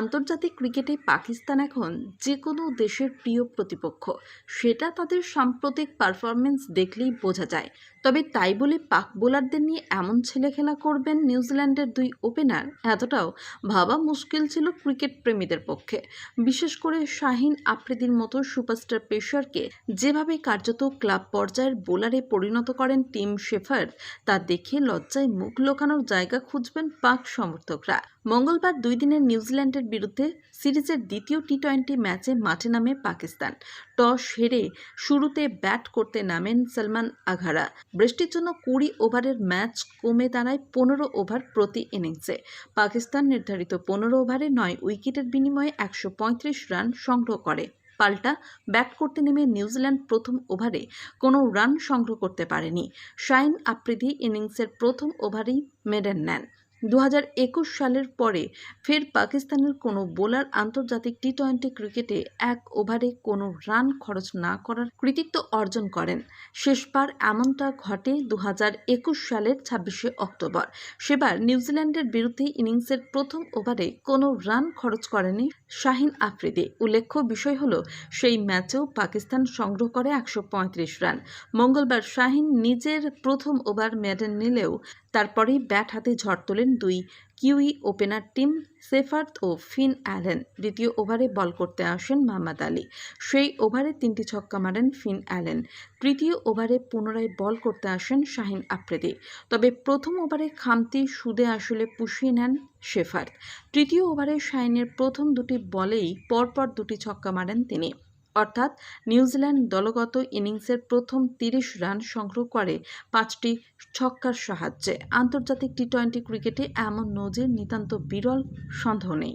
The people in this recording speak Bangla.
আন্তর্জাতিক ক্রিকেটে পাকিস্তান এখন যে কোনো দেশের প্রিয় প্রতিপক্ষ। সেটা তাদের সাম্প্রতিক পারফরমেন্স দেখলেই বোঝা যায়। তবে তাই বলে পাক বোলারদের নিয়ে এমন ছেলেখেলা করবেন নিউজিল্যান্ডের দুই ওপেনার এতটাও ভাবা মুশকিল ছিল ক্রিকেট প্রেমীদের পক্ষে। বিশেষ করে শাহিন আফ্রিদির মতো সুপারস্টার পেশারকে যেভাবে কার্যত ক্লাব পর্যায়ের বোলারে পরিণত করেন টিম শেফার তা দেখে লজ্জায় মুখ লোকানোর জায়গা খুঁজবেন পাক সমর্থকরা। মঙ্গলবার দুই দিনের নিউজিল্যান্ডের বিরুদ্ধে সিরিজের দ্বিতীয় টি টোয়েন্টি ম্যাচে মাঠে নামে পাকিস্তান। টস হেরে শুরুতে ব্যাট করতে নামেন সলমান আঘারা। বৃষ্টির জন্য কুড়ি ওভারের ম্যাচ কমে দাঁড়ায় পনেরো ওভার প্রতি ইনিংসে। পাকিস্তান নির্ধারিত পনেরো ওভারে নয় উইকেটের বিনিময়ে একশো পঁয়ত্রিশ রান সংগ্রহ করে। পাল্টা ব্যাট করতে নেমে নিউজিল্যান্ড প্রথম ওভারে কোনো রান সংগ্রহ করতে পারেনি। শাইন আফ্রিদি ইনিংসের প্রথম ওভারেই মেডেন নেন। দু হাজার একুশ সালের পরে ফের পাকিস্তানের কোনো বোলার আন্তর্জাতিক টি টোয়েন্টি ক্রিকেটে এক ওভারে কোনো রান খরচ না করার কৃতিত্ব অর্জন করেন। শেষবার এমনটা ঘটে দু হাজার একুশ সালের ছাব্বিশে অক্টোবর। সেবার নিউজিল্যান্ডের বিরুদ্ধে ইনিংসের প্রথম ওভারে কোনো রান খরচ করেনি শাহিন আফ্রিদি। উল্লেখ্য বিষয় হল, সেই ম্যাচেও পাকিস্তান সংগ্রহ করে একশো পঁয়ত্রিশ রান। মঙ্গলবার শাহিন নিজের প্রথম ওভার মেডেন নিলেও তারপরেই ব্যাট হাতে ঝড় তোলেন দুই কিউই ওপেনার টিম সেফার্থ ও ফিন অ্যালেন। দ্বিতীয় ওভারে বল করতে আসেন মোহাম্মদ আলী। সেই ওভারে তিনটি ছক্কা মারেন ফিন অ্যালেন। তৃতীয় ওভারে পুনরায় বল করতে আসেন শাহিন আফ্রেদি। তবে প্রথম ওভারে খামতি সুদে আসলে পুষিয়ে নেন শেফার্থ তৃতীয় ওভারে শাহিনের প্রথম দুটি বলেই পরপর দুটি ছক্কা মারেন তিনি। অর্থাৎ নিউজিল্যান্ড দলগত ইনিংসের প্রথম তিরিশ রান সংগ্রহ করে পাঁচটি ছক্কার সাহায্যে। আন্তর্জাতিক টি টোয়েন্টি ক্রিকেটে এমন নজির নিতান্ত বিরল সন্দেহ নেই।